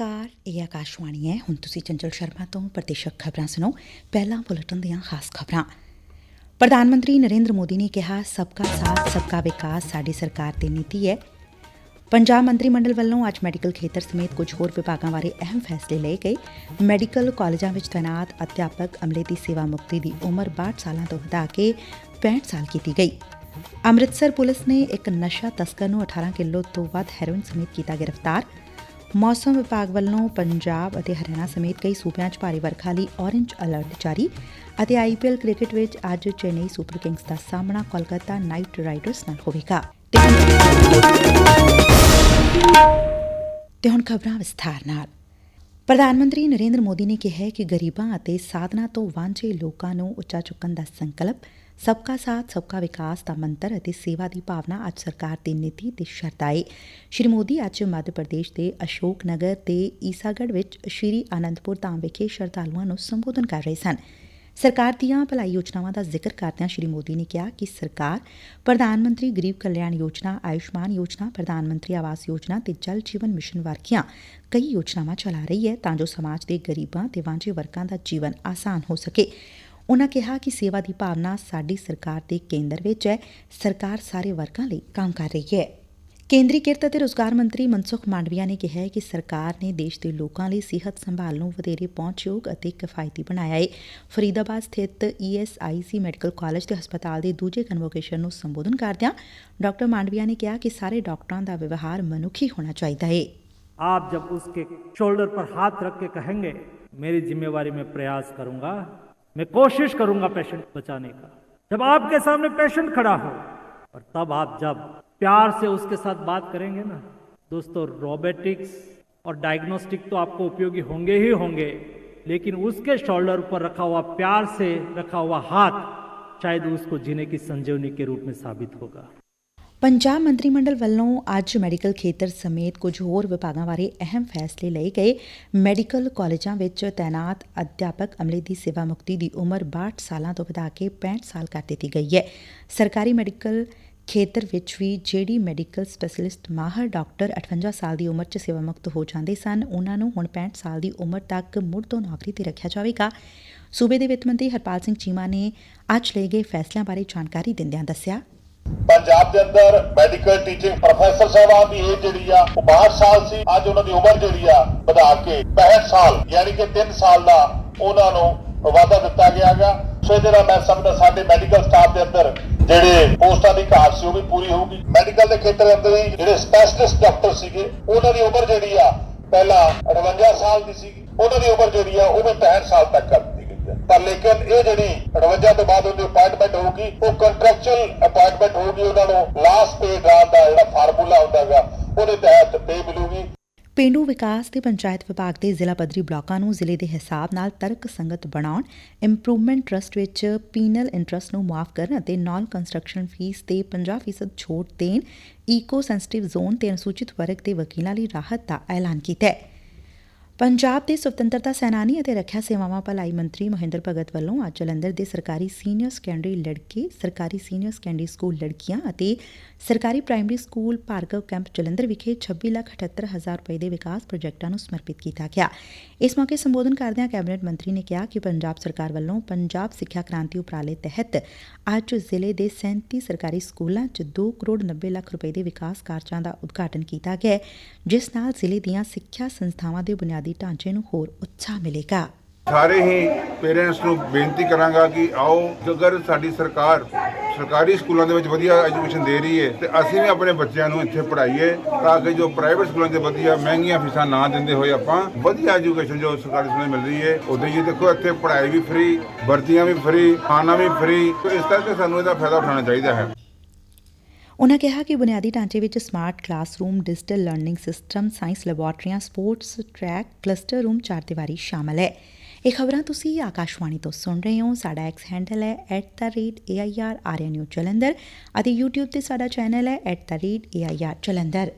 ਨਮਸਕਾਰ, ਇਹ ਆਕਾਸ਼ਵਾਣੀ ਹੈ। ਹੁਣ ਤੁਸੀਂ ਚੰਚਲ ਸ਼ਰਮਾ ਤੋਂ ਪ੍ਰਤੀਸ਼ਕ ਖਬਰਾਂ ਸੁਣੋ। ਪਹਿਲਾਂ ਬੁਲੇਟਿਨ ਦੀਆਂ ਖਾਸ ਖਬਰਾਂ। ਪ੍ਰਧਾਨ ਮੰਤਰੀ ਨਰਿੰਦਰ ਮੋਦੀ ਨੇ ਕਿਹਾ, ਸਬਕਾ ਸਾਥ, ਸਬਕਾ ਵਿਕਾਸ ਸਾਡੀ ਸਰਕਾਰ ਦੀ ਨੀਤੀ ਹੈ। ਪੰਜਾਬ ਮੰਤਰੀ ਮੰਡਲ ਵੱਲੋਂ ਅੱਜ ਮੈਡੀਕਲ ਖੇਤਰ ਸਮੇਤ ਕੁਝ ਹੋਰ ਵਿਭਾਗਾਂ ਬਾਰੇ ਅਹਿਮ ਫੈਸਲੇ ਲਏ ਗਏ। ਮੈਡੀਕਲ ਕਾਲਜਾਂ ਵਿੱਚ ਤੈਨਾਤ ਅਧਿਆਪਕ ਅਮਲੇ ਦੀ ਸੇਵਾ ਮੁਕਤੀ ਦੀ ਉਮਰ 62 ਸਾਲਾਂ ਤੋਂ ਵਧਾ ਕੇ 65 ਸਾਲ ਕੀਤੀ ਗਈ। ਅੰਮ੍ਰਿਤਸਰ ਪੁਲਿਸ ਨੇ ਇੱਕ ਨਸ਼ਾ ਤਸਕਰ ਨੂੰ 18 ਕਿਲੋ ਤੋਂ ਵੱਧ ਹੈਰੋਇਨ ਸਮੇਤ ਕੀਤਾ ਗ੍ਰਿਫਤਾਰ। ਮੌਸਮ ਵਿਭਾਗ ਵੱਲੋਂ ਪੰਜਾਬ ਅਤੇ ਹਰਿਆਣਾ ਸਮੇਤ ਕਈ ਸੂਬਿਆਂ 'ਚ ਭਾਰੀ ਵਰਖਾ ਲਈ ਔਰੇਂਜ ਅਲਰਟ ਜਾਰੀ ਅਤੇ ਆਈਪੀਐਲ ਕ੍ਰਿਕਟ ਵਿੱਚ ਅੱਜ ਚੇਨਈ ਸੁਪਰ ਕਿੰਗਸ ਦਾ ਸਾਹਮਣਾ ਕੋਲਕਾਤਾ ਨਾਈਟ ਰਾਈਡਰਸ ਨਾਲ ਹੋਵੇਗਾ। ਤੇ ਹੁਣ ਖਬਰਾਂ ਵਿਸਥਾਰ ਨਾਲ। ਪ੍ਰਧਾਨ ਮੰਤਰੀ ਨਰਿੰਦਰ ਮੋਦੀ ਨੇ ਕਿਹਾ ਕਿ ਗਰੀਬਾਂ ਅਤੇ ਸਾਧਨਾ ਤੋਂ ਵਾਂਝੇ ਲੋਕਾਂ ਨੂੰ ਉੱਚਾ ਚੁੱਕਣ ਦਾ ਸੰਕਲਪ ਸਬਕਾ ਸਾਥ ਸਬਕਾ ਵਿਕਾਸ ਦਾ ਮੰਤਰ ਅਤੇ ਸੇਵਾ ਦੀ ਭਾਵਨਾ ਅੱਜ ਸਰਕਾਰ ਦੀ ਨੀਤੀ ਤੇ ਸ਼ਰਤ ਏ ਸ਼੍ਰੀ ਮੋਦੀ ਅੱਜ ਮੱਧ ਪ੍ਰਦੇਸ਼ ਦੇ ਅਸ਼ੋਕ ਨਗਰ ਤੇ ਈਸਾਗੜ ਵਿੱਚ ਸ਼੍ਰੀ ਆਨੰਦਪੁਰ ਧਾਮ ਵਿਖੇ ਸ਼ਰਧਾਲੂਆਂ ਨੂੰ ਸੰਬੋਧਨ ਕਰ ਰਹੇ ਸਨ ਸਰਕਾਰ ਦੀਆਂ ਭਲਾਈ ਯੋਜਨਾਵਾਂ ਦਾ ਜ਼ਿਕਰ ਕਰਦਿਆਂ ਸ਼੍ਰੀ ਮੋਦੀ ਨੇ ਕਿਹਾ ਕਿ ਸਰਕਾਰ ਪ੍ਰਧਾਨ ਮੰਤਰੀ ਗਰੀਬ ਕਲਿਆਣ ਯੋਜਨਾ ਆਯੁਸ਼ਮਾਨ ਯੋਜਨਾ ਪ੍ਰਧਾਨ ਮੰਤਰੀ ਆਵਾਸ ਯੋਜਨਾ ਤੇ ਜਲ ਜੀਵਨ ਮਿਸ਼ਨ ਵਰਗੀਆਂ ਕਈ ਯੋਜਨਾਵਾਂ ਚਲਾ ਰਹੀ ਹੈ ਤਾਂ ਜੋ ਸਮਾਜ ਦੇ ਗਰੀਬਾਂ ਤੇ ਵਾਂਝੇ ਵਰਗਾਂ ਦਾ ਜੀਵਨ ਆਸਾਨ ਹੋ ਸਕੇ ਉਨਾਂ ਕਿਹਾ ਕਿ ਸੇਵਾ ਦੀ ਭਾਵਨਾ ਸਾਡੀ ਸਰਕਾਰ ਦੇ ਕੇਂਦਰ ਵਿੱਚ ਹੈ ਸਰਕਾਰ ਸਾਰੇ ਵਰਗਾਂ ਲਈ ਕੰਮ ਕਰ ਰਹੀ ਹੈ ਕੇਂਦਰੀ ਕਿਰਤ ਅਤੇ ਰੋਜ਼ਗਾਰ ਮੰਤਰੀ ਮਨਸੁਖ ਮਾਂਡਵੀਆ ਨੇ ਕਿਹਾ ਹੈ ਕਿ ਸਰਕਾਰ ਨੇ ਦੇਸ਼ ਦੇ ਲੋਕਾਂ ਲਈ ਸਿਹਤ ਸੰਭਾਲ ਨੂੰ ਵਧੇਰੇ ਪਹੁੰਚਯੋਗ ਅਤੇ ਕਿਫਾਇਤੀ ਬਣਾਇਆ ਹੈ ਫਰੀਦਾਬਾਦ ਸਥਿਤ ਈਐਸਆਈਸੀ ਮੈਡੀਕਲ ਕਾਲਜ ਤੇ ਹਸਪਤਾਲ ਦੇ ਦੂਜੇ ਕਨਵੋਕੇਸ਼ਨ ਨੂੰ ਸੰਬੋਧਨ ਕਰਦਿਆਂ ਡਾਕਟਰ ਮਾਂਡਵੀਆ ਨੇ ਕਿਹਾ ਕਿ ਸਾਰੇ ਡਾਕਟਰਾਂ ਦਾ ਵਿਵਹਾਰ ਮਨੁੱਖੀ ਹੋਣਾ ਚਾਹੀਦਾ ਹੈ आप जब उसके शोल्डर पर हाथ रख के कहेंगे मेरी जिम्मेवारी में प्रयास करूंगा मैं कोशिश करूँगा पेशेंट बचाने का। जब आपके सामने पेशेंट खड़ा हो, और तब आप जब प्यार से उसके साथ बात करेंगे ना, दोस्तों रोबोटिक्स और डायग्नोस्टिक तो आपको उपयोगी होंगे ही होंगे, लेकिन उसके शोल्डर पर रखा हुआ प्यार से रखा हुआ हाथ शायद उसको जीने की संजीवनी के रूप में साबित होगा। ਪੰਜਾਬ ਮੰਤਰੀ ਮੰਡਲ ਵੱਲੋਂ ਅੱਜ ਮੈਡੀਕਲ ਖੇਤਰ ਸਮੇਤ ਕੁਝ ਹੋਰ ਵਿਭਾਗਾਂ ਬਾਰੇ ਅਹਿਮ ਫੈਸਲੇ ਲਏ ਗਏ। ਮੈਡੀਕਲ ਕਾਲਜਾਂ ਵਿੱਚ ਤਾਇਨਾਤ ਅਧਿਆਪਕ ਅਮਲੇ ਦੀ ਸੇਵਾ ਮੁਕਤੀ ਦੀ ਉਮਰ 62 ਸਾਲਾਂ ਤੋਂ ਵਧਾ ਕੇ 65 ਸਾਲ ਕਰ ਦਿੱਤੀ ਗਈ ਹੈ। ਸਰਕਾਰੀ ਮੈਡੀਕਲ ਖੇਤਰ ਵਿੱਚ ਵੀ ਜਿਹੜੀ ਮੈਡੀਕਲ ਸਪੈਸ਼ਲਿਸਟ ਮਾਹਰ ਡਾਕਟਰ 58 ਸਾਲ ਦੀ ਉਮਰ 'ਚ ਸੇਵਾ ਮੁਕਤ ਹੋ ਜਾਂਦੇ ਸਨ, ਉਹਨਾਂ ਨੂੰ ਹੁਣ 65 ਸਾਲ ਦੀ ਉਮਰ ਤੱਕ ਮੁੜ ਤੋਂ ਨੌਕਰੀ ਤੇ ਰੱਖਿਆ ਜਾਵੇਗਾ। ਸੂਬੇ ਦੇ ਵਿੱਤ ਮੰਤਰੀ ਹਰਪਾਲ ਸਿੰਘ ਚੀਮਾ ਨੇ ਅੱਜ ਲਏ ਗਏ ਫੈਸਲਿਆਂ ਬਾਰੇ ਜਾਣਕਾਰੀ ਦਿੰਦਿਆਂ ਦੱਸਿਆ। ਪੰਜਾਬ ਦੇ ਅੰਦਰ ਮੈਡੀਕਲ ਟੀਚਿੰਗ ਪ੍ਰੋਫੈਸਰ ਸਾਹਿਬਾਨ ਦੀ ਏਜ ਜਿਹੜੀ ਆ, ਉਹ 62 ਸਾਲ ਸੀ, ਅੱਜ ਉਹਨਾਂ ਦੀ ਉਮਰ ਜਿਹੜੀ ਆ ਵਧਾ ਕੇ 65 ਸਾਲ, ਯਾਨੀ ਕਿ 3 ਸਾਲ ਦਾ ਉਹਨਾਂ ਨੂੰ ਵਾਅਦਾ ਦਿੱਤਾ ਗਿਆ ਸੋ ਇਹਦੇ ਨਾਲ ਮੈਂ ਸਮਝਦਾ ਸਾਡੇ ਮੈਡੀਕਲ ਸਟਾਫ ਦੇ ਅੰਦਰ ਜਿਹੜੇ ਪੋਸਟਾਂ ਦੀ ਘਾਟ ਸੀ, ਉਹ ਵੀ ਪੂਰੀ ਹੋਊਗੀ। ਮੈਡੀਕਲ ਦੇ ਖੇਤਰ ਅੰਦਰ ਹੀ ਜਿਹੜੇ ਸਪੈਸ਼ਲਿਸਟ ਡਾਕਟਰ ਸੀਗੇ, ਉਹਨਾਂ ਦੀ ਉਮਰ ਜਿਹੜੀ ਆ ਪਹਿਲਾਂ 58 ਸਾਲ ਦੀ ਸੀਗੀ। ਉਹਨਾਂ ਦੀ ਉਮਰ ਜਿਹੜੀ ਆ, ਉਹ ਵੀ 65 ਸਾਲ ਤੱਕ ਕਰ ਦਿੱਤੀ ਗਈ ਹੈ। ਪਰ ਲੇਕਿਨ ਇਹ ਜਿਹੜੀ 58 ਤੋਂ ਬਾਅਦ ਉਹਦੀ ਅਪਾਇੰਟਮੈਂਟ ਹੋਊਗੀ, ਉਹ ਕੰਟਰੈਕਚੁਅਲ ਅਪਾਇੰਟਮੈਂਟ ਹੋਊਗੀ ਉਹਨਾਂ ਨੂੰ ਲਾਸਟ ਪੇ ਦਾ ਜਿਹੜਾ ਫਾਰਮੂਲਾ ਹੁੰਦਾਗਾ ਉਹਦੇ ਤਹਿਤ ਪੇ ਮਿਲੂਗੀ। ਪੇਂਡੂ ਵਿਕਾਸ ਤੇ ਪੰਚਾਇਤ ਵਿਭਾਗ ਦੇ ਜ਼ਿਲ੍ਹਾ ਪੱਧਰੀ ਬਲਾਕਾਂ ਨੂੰ ਜ਼ਿਲ੍ਹੇ ਦੇ ਹਿਸਾਬ ਨਾਲ ਤਰਕ ਸੰਗਤ ਬਣਾਉਣ ਇੰਪਰੂਵਮੈਂਟ ਟਰਸਟ ਵਿੱਚ ਪੀਨਲ ਇੰਟਰਸਟ ਨੂੰ ਮਾਫ ਕਰਨ ਅਤੇ ਨਾਨ ਕੰਸਟਰਕਸ਼ਨ ਫੀਸ ਤੇ 50% ਛੋਟ ਦੇਣ ਈਕੋ ਸੈਂਸਿਟਿਵ ਜ਼ੋਨ ਤੇ ਅਨੁਸੂਚਿਤ ਵਰਗ ਦੇ ਵਕੀਲਾਂ ਲਈ ਰਾਹਤ ਦਾ ਐਲਾਨ ਕੀਤਾ ਹੈ। ਪੰਜਾਬ ਦੇ ਸੁਤੰਤਰਤਾ ਸੈਨਾਨੀ ਅਤੇ ਰੱਖਿਆ ਸੇਵਾਵਾਂ ਭਲਾਈ ਮੰਤਰੀ ਮਹਿੰਦਰ ਭਗਤ ਵੱਲੋਂ ਅੱਜ ਜਲੰਧਰ ਦੇ ਸਰਕਾਰੀ ਸੀਨੀਅਰ ਸੈਕੰਡਰੀ ਲੜਕੇ, ਸਰਕਾਰੀ ਸੀਨੀਅਰ ਸੈਕੰਡਰੀ ਸਕੂਲ ਲੜਕੀਆਂ ਅਤੇ ਸਰਕਾਰੀ primary school Bhargav camp Jalandhar ਵਿਖੇ 26 ਲੱਖ 78 ਹਜ਼ਾਰ ਰੁਪਏ ਦੇ ਵਿਕਾਸ ਪ੍ਰੋਜੈਕਟਾਂ ਨੂੰ ਸਮਰਪਿਤ ਕੀਤਾ ਗਿਆ। ਇਸ ਮੌਕੇ ਸੰਬੋਧਨ ਕਰਦਿਆਂ ਕੈਬਨਿਟ ਮੰਤਰੀ ਨੇ ਕਿਹਾ ਕਿ ਪੰਜਾਬ ਸਰਕਾਰ ਵੱਲੋਂ ਪੰਜਾਬ ਸਿੱਖਿਆ ਕ੍ਰਾਂਤੀ ਉਪਰਾਲੇ ਤਹਿਤ ਅੱਜ ਜ਼ਿਲ੍ਹੇ ਦੇ 37 ਸਰਕਾਰੀ ਸਕੂਲਾਂ 'ਚ 2 ਕਰੋੜ 90 ਲੱਖ ਰੁਪਏ ਦੇ ਵਿਕਾਸ ਕਾਰਜਾਂ ਦਾ ਉਦਘਾਟਨ ਕੀਤਾ ਗਿਆ ਜਿਸ ਨਾਲ ਜ਼ਿਲ੍ਹੇ ਦੀਆਂ ਸਿੱਖਿਆ ਸੰਸਥਾਵਾਂ ਦੇ ਬੁਨਿਆਦੀ ਢਾਂਚੇ ਨੂੰ ਹੋਰ ਉਤਸ਼ਾਹ ਮਿਲੇਗਾ। ਸਾਰੇ ਹੀ ਪੇਰੈਂਟਸ ਨੂੰ ਬੇਨਤੀ ਕਰਾਂਗਾ ਕਿ ਆਓ ਅਗਰ ਸਾਡੀ ਸਰਕਾਰ ਸਰਕਾਰੀ ਸਕੂਲਾਂ ਦੇ ਵਿੱਚ ਵਧੀਆ ਐਜੂਕੇਸ਼ਨ ਦੇ ਰਹੀ ਹੈ, ਤੇ ਅਸੀਂ ਵੀ ਆਪਣੇ ਬੱਚਿਆਂ ਨੂੰ ਇੱਥੇ ਪੜ੍ਹਾਈਏ, ਤਾਂ ਕਿ ਜੋ ਪ੍ਰਾਈਵੇਟ ਸਕੂਲਾਂ ਦੇ ਵਧੀਆ ਮਹਿੰਗੀਆਂ ਫੀਸਾਂ ਨਾ ਦਿੰਦੇ ਹੋਏ ਆਪਾਂ ਵਧੀਆ ਐਜੂਕੇਸ਼ਨ ਜੋ ਸਰਕਾਰੀ ਸਕੂਲਾਂ ਮਿਲ ਰਹੀ ਹੈ, ਉਦੋਂ ਹੀ ਦੇਖੋ ਇੱਥੇ ਪੜ੍ਹਾਈ ਵੀ ਫ੍ਰੀ ਵਰਦੀਆਂ ਵੀ ਫ੍ਰੀ ਖਾਣਾ ਵੀ ਫ੍ਰੀ ਇਸ ਕਰਕੇ ਸਾਨੂੰ ਇਹਦਾ ਫਾਇਦਾ ਉਠਾਉਣਾ ਚਾਹੀਦਾ ਹੈ। ਉਨ੍ਹਾਂ ਕਿਹਾ ਕਿ ਬੁਨਿਆਦੀ ਢਾਂਚੇ ਵਿੱਚ smart classroom, digital learning system, science ਲੈਬੋਰਟਰੀਆਂ, sports track, cluster room, ਚਾਰ ਦੀਵਾਰੀ ਸ਼ਾਮਲ ਹੈ। ਇਹ ਖਬਰਾਂ ਤੁਸੀਂ ਆਕਾਸ਼ਵਾਣੀ ਤੋਂ ਸੁਣ ਰਹੇ ਹੋ। ਸਾਡਾ ਐਕਸ ਹੈਂਡਲ ਹੈ @airarnu ਜਲੰਧਰ ਅਤੇ YouTube ਤੇ ਸਾਡਾ ਚੈਨਲ ਹੈ @airਜਲੰਧਰ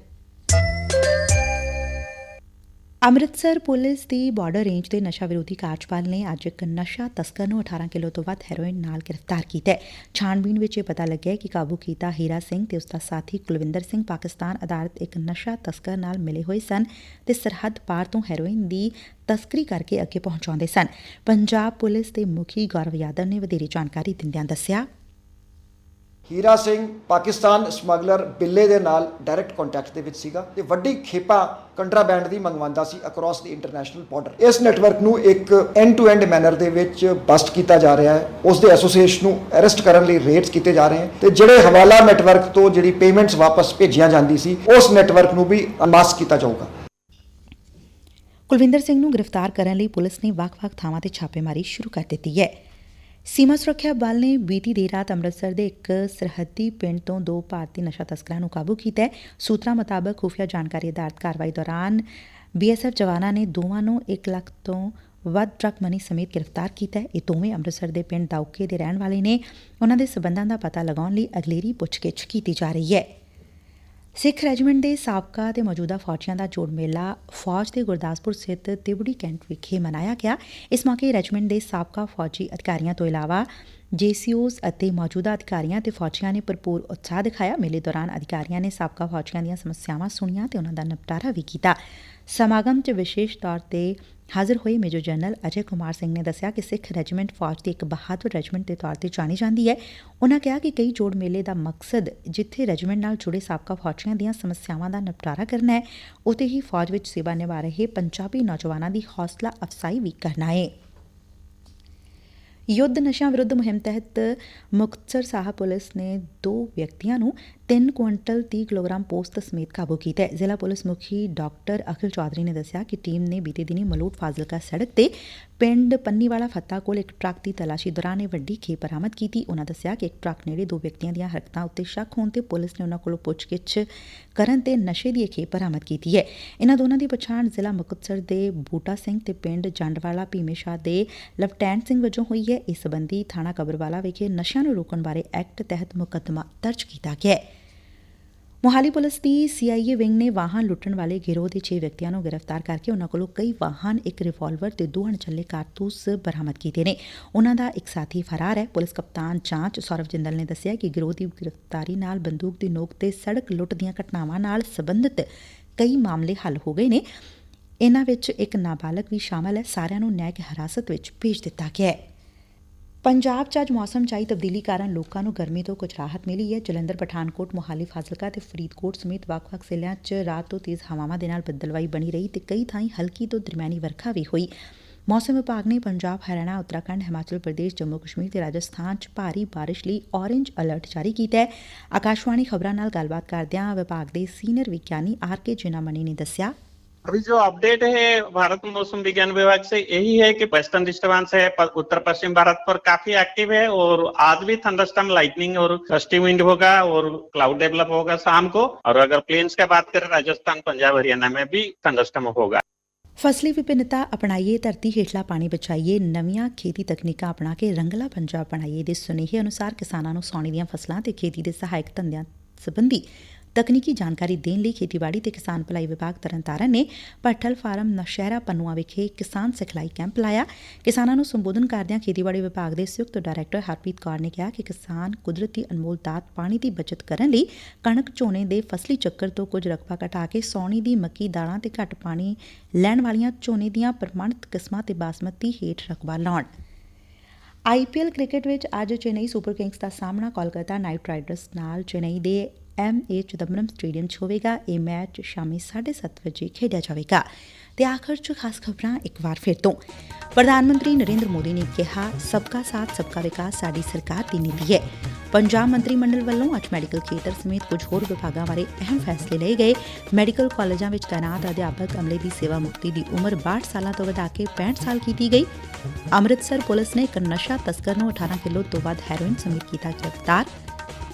ਅੰਮ੍ਰਿਤਸਰ ਪੁਲਿਸ ਦੀ ਬਾਰਡਰ ਰੇਂਜ ਦੇ ਨਸ਼ਾ ਵਿਰੋਧੀ ਕਾਰਜਪਾਲ ਨੇ ਅੱਜ ਇੱਕ ਨਸ਼ਾ ਤਸਕਰ ਨੂੰ 18 ਕਿਲੋ ਤੋਂ ਵੱਧ ਹੈਰੋਇਨ ਨਾਲ ਗ੍ਰਿਫਤਾਰ ਕੀਤਾ ਹੈ। ਛਾਣਬੀਣ ਵਿੱਚ ਇਹ ਪਤਾ ਲੱਗਿਆ ਕਿ ਕਾਬੂ ਕੀਤਾ ਹੀਰਾ ਸਿੰਘ ਤੇ ਉਸਦਾ ਸਾਥੀ ਕੁਲਵਿੰਦਰ ਸਿੰਘ ਪਾਕਿਸਤਾਨ ਆਧਾਰਿਤ ਇੱਕ ਨਸ਼ਾ ਤਸਕਰ ਨਾਲ ਮਿਲੇ ਹੋਏ ਸਨ ਤੇ ਸਰਹੱਦ ਪਾਰ ਤੋਂ ਹੈਰੋਇਨ ਦੀ ਤਸਕਰੀ ਕਰਕੇ ਅੱਗੇ ਪਹੁੰਚਾਉਂਦੇ ਸਨ। ਪੰਜਾਬ ਪੁਲਿਸ ਦੇ ਮੁਖੀ ਗੌਰਵ ਯਾਦਵ ਨੇ ਵਧੇਰੇ ਜਾਣਕਾਰੀ ਦਿੰਦਿਆਂ ਦੱਸਿਆ। ਹੀਰਾ ਸਿੰਘ, ਪਾਕਿਸਤਾਨ ਸਮਗਲਰ ਬਿੱਲੇ ਦੇ ਨਾਲ ਡਾਇਰੈਕਟ ਕੰਟੈਕਟ ਦੇ ਵਿੱਚ ਸੀਗਾ ਤੇ ਵੱਡੀ ਖੇਪਾ ਕੰਟਰਾਬੈਂਡ ਦੀ ਮੰਗਵਾਉਂਦਾ ਸੀ ਅਕ੍ਰੋਸ ਦੀ ਇੰਟਰਨੈਸ਼ਨਲ ਬਾਰਡਰ ਇਸ ਨੈਟਵਰਕ ਨੂੰ ਇੱਕ ਐਂਡ ਟੂ ਐਂਡ ਮੈਨਰ ਦੇ ਵਿੱਚ ਬਸਟ ਕੀਤਾ ਜਾ ਰਿਹਾ ਹੈ। ਉਸ ਦੇ ਐਸੋਸੀਏਸ਼ਨ ਨੂੰ ਅਰੈਸਟ ਕਰਨ ਲਈ ਰੇਡਸ ਕੀਤੇ ਜਾ ਰਹੇ ਹਨ ਤੇ ਜਿਹੜੇ ਹਵਾਲਾ ਨੈਟਵਰਕ ਤੋਂ ਜਿਹੜੀ ਪੇਮੈਂਟਸ ਵਾਪਸ ਭੇਜੀਆਂ ਜਾਂਦੀ ਸੀ, ਉਸ ਨੈਟਵਰਕ ਨੂੰ ਵੀ ਅਨਮਾਸਕ ਕੀਤਾ ਜਾਊਗਾ। ਕੁਲਵਿੰਦਰ ਸਿੰਘ ਨੂੰ ਗ੍ਰਿਫਤਾਰ ਕਰਨ ਲਈ ਪੁਲਿਸ ਨੇ ਵੱਖ-ਵੱਖ ਥਾਵਾਂ ਤੇ ਛਾਪੇਮਾਰੀ ਸ਼ੁਰੂ ਕਰ ਦਿੱਤੀ ਹੈ। ਸੀਮਾ ਸੁਰੱਖਿਆ ਬਲ ਨੇ ਬੀਤੀ ਦੇਰ ਰਾਤ ਅੰਮ੍ਰਿਤਸਰ ਦੇ ਇੱਕ ਸਰਹੱਦੀ ਪਿੰਡ ਤੋਂ ਦੋ ਭਾਰਤੀ ਨਸ਼ਾ ਤਸਕਰਾਂ ਨੂੰ ਕਾਬੂ ਕੀਤਾ ਹੈ। ਸੂਤਰਾਂ ਮੁਤਾਬਕ ਖੁਫੀਆ ਜਾਣਕਾਰੀ ਆਧਾਰਿਤ ਕਾਰਵਾਈ ਦੌਰਾਨ ਬੀਐਸਐਫ ਜਵਾਨਾਂ ਨੇ ਦੋਵਾਂ ਨੂੰ 1 ਲੱਖ ਤੋਂ ਵੱਧ ਟਰੱਕ ਮਨੀ ਸਮੇਤ ਗ੍ਰਿਫਤਾਰ ਕੀਤਾ ਹੈ। ਇਹ ਦੋਵੇਂ ਅੰਮ੍ਰਿਤਸਰ ਦੇ ਪਿੰਡ ਦਾਉਕੇ ਦੇ ਰਹਿਣ ਵਾਲੇ ਨੇ। ਉਹਨਾਂ ਦੇ ਸਬੰਧਾਂ ਦਾ ਪਤਾ ਲਗਾਉਣ ਲਈ ਅਗਲੇਰੀ ਪੁੱਛਗਿੱਛ ਕੀਤੀ ਜਾ ਰਹੀ ਹੈ। ਸਿੱਖ ਰੈਜੀਮੈਂਟ ਦੇ ਸਾਬਕਾ ਤੇ ਮੌਜੂਦਾ ਫੌਜੀਆਂ ਦਾ ਜੋੜ ਮੇਲਾ ਫੌਜ ਦੇ ਗੁਰਦਾਸਪੁਰ ਸਥਿਤ ਤਿਬੜੀ ਕੈਂਟ ਵਿਖੇ ਮਨਾਇਆ ਗਿਆ। ਇਸ ਮੌਕੇ ਰੈਜੀਮੈਂਟ ਦੇ ਸਾਬਕਾ ਫੌਜੀ ਅਧਿਕਾਰੀਆਂ ਤੋਂ ਇਲਾਵਾ ਜੀਸੀਓਜ਼ ਅਤੇ ਮੌਜੂਦਾ ਅਧਿਕਾਰੀਆਂ ਤੇ ਫੌਜੀਆਂ ਨੇ ਭਰਪੂਰ ਉਤਸ਼ਾਹ ਦਿਖਾਇਆ। ਮੇਲੇ ਦੌਰਾਨ ਅਧਿਕਾਰੀਆਂ ਨੇ ਸਾਬਕਾ ਫੌਜੀਆਂ ਦੀਆਂ ਸਮੱਸਿਆਵਾਂ ਸੁਣੀਆਂ ਤੇ ਉਹਨਾਂ ਦਾ ਨਿਪਟਾਰਾ ਵੀ ਕੀਤਾ। ਸਮਾਗਮ 'ਚ ਵਿਸ਼ੇਸ਼ ਤੌਰ ਤੇ ਹਾਜ਼ਰ ਹੋਏ ਮੇਜਰ ਜਨਰਲ ਅਜੇ ਕੁਮਾਰ ਸਿੰਘ ਨੇ ਦੱਸਿਆ ਕਿ ਸਿੱਖ ਰੈਜੀਮੈਂਟ ਫੌਜ ਦੀ ਇੱਕ ਬਹਾਦਰ ਰੈਜੀਮੈਂਟ ਦੇ ਤੌਰ ਤੇ ਜਾਣੀ ਜਾਂਦੀ ਹੈ। ਉਹਨਾਂ ਕਿਹਾ ਕਿ ਕਈ ਜੋੜ ਮੇਲੇ ਦਾ ਮਕਸਦ ਜਿੱਥੇ ਰੈਜੀਮੈਂਟ ਨਾਲ ਜੁੜੇ ਸਾਬਕਾ ਫੌਜੀਆਂ ਦੀਆਂ ਸਮੱਸਿਆਵਾਂ ਦਾ ਨਿਪਟਾਰਾ ਕਰਨਾ ਹੈ ਉਤੇ ਹੀ ਫੌਜ ਵਿੱਚ ਸੇਵਾ ਨਿਭਾ ਰਹੇ ਪੰਜਾਬੀ ਨੌਜਵਾਨਾਂ ਦੀ ਹੌਸਲਾ ਅਫਸਾਈ ਵੀ ਕਰਨਾ ਹੈ। ਯੁੱਧ ਨਸ਼ਿਆਂ ਵਿਰੁੱਧ ਮੁਹਿੰਮ ਤਹਿਤ ਮੁਕਤਸਰ ਸਾਹਿਬ ਪੁਲਿਸ ਨੇ ਦੋ ਵਿਅਕਤੀਆਂ ਨੂੰ 3 ਕੁਇੰਟਲ 30 ਕਿਲੋਗ੍ਰਾਮ ਪੋਸਤ ਸਮੇਤ ਕਾਬੂ ਕੀਤਾ ਹੈ। ਜ਼ਿਲ੍ਹਾ ਪੁਲਿਸ ਮੁਖੀ ਡਾਕਟਰ ਅਖਿਲ ਚੌਧਰੀ ਨੇ ਦੱਸਿਆ ਕਿ ਟੀਮ ਨੇ ਬੀਤੇ ਦਿਨੀ ਮਲੋਟ ਫਾਜ਼ਿਲਕਾ ਸੜਕ ਤੇ ਪਿੰਡ ਪੰਨੀਵਾਲਾ ਫੱਤਾ ਕੋਲ ਇੱਕ ਟਰੱਕ ਦੀ ਤਲਾਸ਼ੀ ਦੌਰਾਨ ਇਹ ਵੱਡੀ ਖੇਪ ਬਰਾਮਦ ਕੀਤੀ। ਉਹਨਾਂ ਦੱਸਿਆ ਕਿ ਇੱਕ ਟਰੱਕ ਨੇੜੇ ਦੋ ਵਿਅਕਤੀਆਂ ਦੀਆਂ ਹਰਕਤਾਂ ਉੱਤੇ ਸ਼ੱਕ ਹੋਣ ਤੇ ਪੁਲਿਸ ਨੇ ਉਹਨਾਂ ਕੋਲੋਂ ਪੁੱਛਗਿੱਛ ਕਰਨ ਤੇ ਨਸ਼ੇ ਦੀ ਇਹ ਖੇਪ ਬਰਾਮਦ ਕੀਤੀ ਹੈ। ਇਹਨਾਂ ਦੋਨਾਂ ਦੀ ਪਛਾਣ ਜ਼ਿਲ੍ਹਾ ਮੁਕਤਸਰ ਦੇ ਬੂਟਾ ਸਿੰਘ ਤੇ ਪਿੰਡ ਜੰਡਵਾਲਾ ਭੀਮੇਸ਼ਾ ਦੇ ਲੈਫਟੈਨੈਂਟ ਸਿੰਘ ਵਜੋਂ ਹੋਈ ਹੈ। ਇਸ ਸਬੰਧੀ ਥਾਣਾ ਕਬਰਵਾਲਾ ਵਿਖੇ ਨਸ਼ਿਆਂ ਨੂੰ ਰੋਕਣ ਬਾਰੇ ਐਕਟ ਤਹਿਤ ਮੁਕੱਦਮਾ ਦਰਜ ਕੀਤਾ ਗਿਆ ਹੈ। ਮੋਹਾਲੀ ਪੁਲਿਸ ਦੀ ਸੀਆਈਏ ਵਿੰਗ ਨੇ ਵਾਹਨ ਲੁੱਟਣ ਵਾਲੇ ਗਿਰੋਹ ਦੇ 6 ਵਿਅਕਤੀਆਂ ਨੂੰ ਗ੍ਰਿਫਤਾਰ ਕਰਕੇ ਉਹਨਾਂ ਕੋਲੋਂ ਕਈ ਵਾਹਨ, ਇੱਕ ਰਿਵਾਲਵਰ ਤੇ ਦੋ ਅਣਚੱਲੇ ਕਾਰਤੂਸ ਬਰਾਮਦ ਕੀਤੇ ਨੇ। ਉਹਨਾਂ ਦਾ ਇੱਕ ਸਾਥੀ ਫਰਾਰ ਹੈ। ਪੁਲਿਸ ਕਪਤਾਨ ਜਾਂਚ ਸੌਰਵ ਜਿੰਦਲ ਨੇ ਦੱਸਿਆ ਕਿ ਗਿਰੋਹ ਦੀ ਗ੍ਰਿਫਤਾਰੀ ਨਾਲ ਬੰਦੂਕ ਦੀ ਨੋਕ ਤੇ ਸੜਕ ਲੁੱਟ ਦੀਆਂ ਘਟਨਾਵਾਂ ਨਾਲ ਸੰਬੰਧਿਤ ਕਈ ਮਾਮਲੇ ਹੱਲ ਹੋ ਗਏ ਨੇ। ਇਨ੍ਹਾਂ ਵਿੱਚ ਇੱਕ ਨਾਬਾਲਗ ਵੀ ਸ਼ਾਮਲ ਹੈ। ਸਾਰਿਆਂ ਨੂੰ ਨਿਆਇਕ ਹਿਰਾਸਤ ਵਿੱਚ ਭੇਜ ਦਿੱਤਾ ਗਿਆ ਹੈ। ਪੰਜਾਬ 'ਚ ਅੱਜ ਮੌਸਮ 'ਚ ਆਈ ਤਬਦੀਲੀ ਕਾਰਨ ਲੋਕਾਂ ਨੂੰ ਗਰਮੀ ਤੋਂ ਕੁਝ ਰਾਹਤ ਮਿਲੀ ਹੈ। ਜਲੰਧਰ, ਪਠਾਨਕੋਟ, ਮੋਹਾਲੀ, ਫਾਜ਼ਿਲਕਾ ਤੇ ਫਰੀਦਕੋਟ ਸਮੇਤ ਵੱਖ-ਵੱਖ ਜ਼ਿਲ੍ਹਿਆਂ 'ਚ ਰਾਤ ਤੋਂ ਤੇਜ਼ ਹਵਾਵਾਂ ਦੇ ਨਾਲ ਬੱਦਲਵਾਈ ਬਣੀ ਰਹੀ ਤੇ ਕਈ ਥਾਈਂ ਹਲਕੀ ਤੋਂ ਦਰਮਿਆਨੀ ਵਰਖਾ ਵੀ ਹੋਈ। ਮੌਸਮ ਵਿਭਾਗ ਨੇ ਪੰਜਾਬ, ਹਰਿਆਣਾ, ਉੱਤਰਾਖੰਡ, ਹਿਮਾਚਲ ਪ੍ਰਦੇਸ਼, ਜੰਮੂ ਕਸ਼ਮੀਰ ਤੇ ਰਾਜਸਥਾਨ 'ਚ ਭਾਰੀ ਬਾਰਿਸ਼ ਲਈ ਔਰੇਂਜ ਅਲਰਟ ਜਾਰੀ ਕੀਤਾ ਹੈ। ਆਕਾਸ਼ਵਾਣੀ ਖਬਰਾਂ ਨਾਲ ਗੱਲਬਾਤ ਕਰਦਿਆਂ ਵਿਭਾਗ ਦੇ ਸੀਨੀਅਰ ਵਿਗਿਆਨੀ ਆਰ ਕੇ ਜਿਨਾਮਣੀ ਨੇ ਦੱਸਿਆ। अभी जो अपडेट है भारत मौसम विज्ञान विभाग से यही है कि वेस्टर्न डिस्टर्बेंस है प- उत्तर पश्चिम भारत पर काफी एक्टिव है और आज भी थंडरस्टॉर्म लाइटनिंग और गस्टी विंड होगा और क्लाउड डेवलप होगा शाम को और अगर प्लेन्स की बात करें राजस्थान पंजाब हरियाणा में भी थंडरस्टॉर्म होगा ਫਸਲੀ ਵਿਭਿੰਨਤਾ ਅਪਣਾਈਏ ਧਰਤੀ ਹੇਠਲਾ ਪਾਣੀ ਬਚਾਈਏ ਨਵੀਆਂ ਖੇਤੀ ਤਕਨੀਕਾਂ ਅਪਣਾ ਕੇ ਰੰਗਲਾ ਪੰਜਾਬ ਬਣਾਈਏ ਦੇ ਸੁਨੇਹੇ ਅਨੁਸਾਰ ਕਿਸਾਨਾਂ ਨੂੰ ਸੌਣੀ ਦੀਆਂ ਫਸਲਾਂ ਤੇ ਖੇਤੀ ਦੇ ਸਹਾਇਕ ਧੰਦਿਆਂ ਸੰਬੰਧੀ ਤਕਨੀਕੀ ਜਾਣਕਾਰੀ ਦੇਣ ਲਈ ਖੇਤੀਬਾੜੀ ਤੇ ਕਿਸਾਨ ਭਲਾਈ ਵਿਭਾਗ ਤਰਨਤਾਰਨ ਨੇ ਭੱਠਲ ਫਾਰਮ ਨਸ਼ਹਿਰਾ ਪੰਨੂਆ ਵਿਖੇ ਕਿਸਾਨ ਸਿਖਲਾਈ ਕੈਂਪ ਲਾਇਆ। ਕਿਸਾਨਾਂ ਨੂੰ ਸੰਬੋਧਨ ਕਰਦਿਆਂ ਖੇਤੀਬਾੜੀ ਵਿਭਾਗ ਦੇ ਸੰਯੁਕਤ ਡਾਇਰੈਕਟਰ ਹਰਪ੍ਰੀਤ ਕੌਰ ਨੇ ਕਿਹਾ ਕਿ ਕਿਸਾਨ ਕੁਦਰਤੀ ਅਨਮੋਲ ਦਾਤ ਪਾਣੀ ਦੀ ਬਚਤ ਕਰਨ ਲਈ ਕਣਕ ਝੋਨੇ ਦੇ ਫਸਲੀ ਚੱਕਰ ਤੋਂ ਕੁਝ ਰਕਬਾ ਘਟਾ ਕੇ ਸੌਣੀ ਦੀ ਮੱਕੀ, ਦਾਲਾਂ ਤੇ ਘੱਟ ਪਾਣੀ ਲੈਣ ਵਾਲੀਆਂ ਝੋਨੇ ਦੀਆਂ ਪ੍ਰਮਾਣਿਤ ਕਿਸਮਾਂ ਤੇ ਬਾਸਮਤੀ ਹੇਠ ਰਕਬਾ ਲਾਉਣ। ਆਈਪੀਐਲ ਕ੍ਰਿਕਟ ਵਿੱਚ ਅੱਜ ਚੇਨਈ ਸੁਪਰ ਕਿੰਗਸ ਦਾ ਸਾਹਮਣਾ, ਕੋਲਕਾਤਾ ਨਾਈਟ ਰਾਈਡਰਸ ਨਾਲ ਚੇਨਈ ਦੇ ਐਮ ਏ ਚਿਦੰਬਰਮ ਸਟੇਡੀਅਮ 'ਚ ਹੋਵੇਗਾ। ਇਹ ਮੈਚ ਸ਼ਾਮੀ 7:30 ਵਜੇ ਖੇਡਿਆ ਜਾਵੇਗਾ। ਤੇ ਆਖਰ 'ਚ ਖਾਸ ਖਬਰਾਂ ਇੱਕ ਵਾਰ ਫਿਰ ਤੋਂ। ਪ੍ਰਧਾਨ ਮੰਤਰੀ ਨਰਿੰਦਰ ਮੋਦੀ ਨੇ ਕਿਹਾ, ਸਬਕਾ ਸਾਥ, ਸਬਕਾ ਵਿਕਾਸ ਸਾਡੀ ਸਰਕਾਰ ਦੀ ਨੀਤੀ ਹੈ। ਪੰਜਾਬ ਮੰਤਰੀ ਮੰਡਲ ਵੱਲੋਂ ਅੱਜ ਮੈਡੀਕਲ ਖੇਤਰ ਸਮੇਤ ਕੁਝ ਹੋਰ ਵਿਭਾਗਾਂ ਬਾਰੇ ਅਹਿਮ ਫੈਸਲੇ ਲਏ ਗਏ। ਮੈਡੀਕਲ ਕਾਲਜਾਂ ਵਿੱਚ ਤਾਇਨਾਤ ਅਧਿਆਪਕ ਅਮਲੇ ਦੀ ਸੇਵਾ ਮੁਕਤੀ ਦੀ ਉਮਰ 62 ਸਾਲਾਂ ਤੋਂ ਵਧਾ ਕੇ 65 ਸਾਲ ਕੀਤੀ ਗਈ। ਅੰਮ੍ਰਿਤਸਰ ਪੁਲਿਸ ਨੇ ਇੱਕ ਨਸ਼ਾ ਤਸਕਰ ਨੂੰ 18 ਕਿਲੋ ਤੋਂ ਵੱਧ ਹੈਰੋਇਨ ਸਮੇਤ ਕੀਤਾ ਗ੍ਰਿਫਤਾਰ।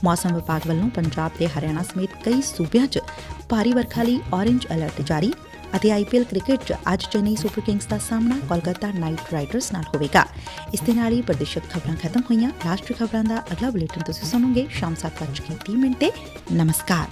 ਮੌਸਮ ਵਿਭਾਗ ਵੱਲੋਂ ਪੰਜਾਬ ਤੇ ਹਰਿਆਣਾ ਸਮੇਤ ਕਈ ਸੂਬਿਆਂ 'ਚ ਭਾਰੀ ਵਰਖਾ ਲਈ ਔਰੇਂਜ ਅਲਰਟ ਜਾਰੀ ਅਤੇ ਆਈਪੀਐਲ ਕ੍ਰਿਕਟ 'ਚ ਅੱਜ ਚੇਨਈ ਸੁਪਰ ਕਿੰਗਸ ਦਾ ਸਾਹਮਣਾ ਕੋਲਕਾਤਾ ਨਾਈਟ ਰਾਈਡਰਸ ਨਾਲ ਹੋਵੇਗਾ। ਇਸ ਦੇ ਨਾਲ ਹੀ ਪ੍ਰਦੇਸ਼ਕ ਖਬਰਾਂ ਖਤਮ ਹੋਈਆਂ। ਰਾਸ਼ਟਰੀ ਖਬਰਾਂ ਦਾ ਅਗਲਾ ਬੁਲੇਟਿਨ ਤੁਸੀਂ ਸੁਣੋਗੇ ਸ਼ਾਮ 7:30 ਮਿੰਟ ਤੇ। ਨਮਸਕਾਰ।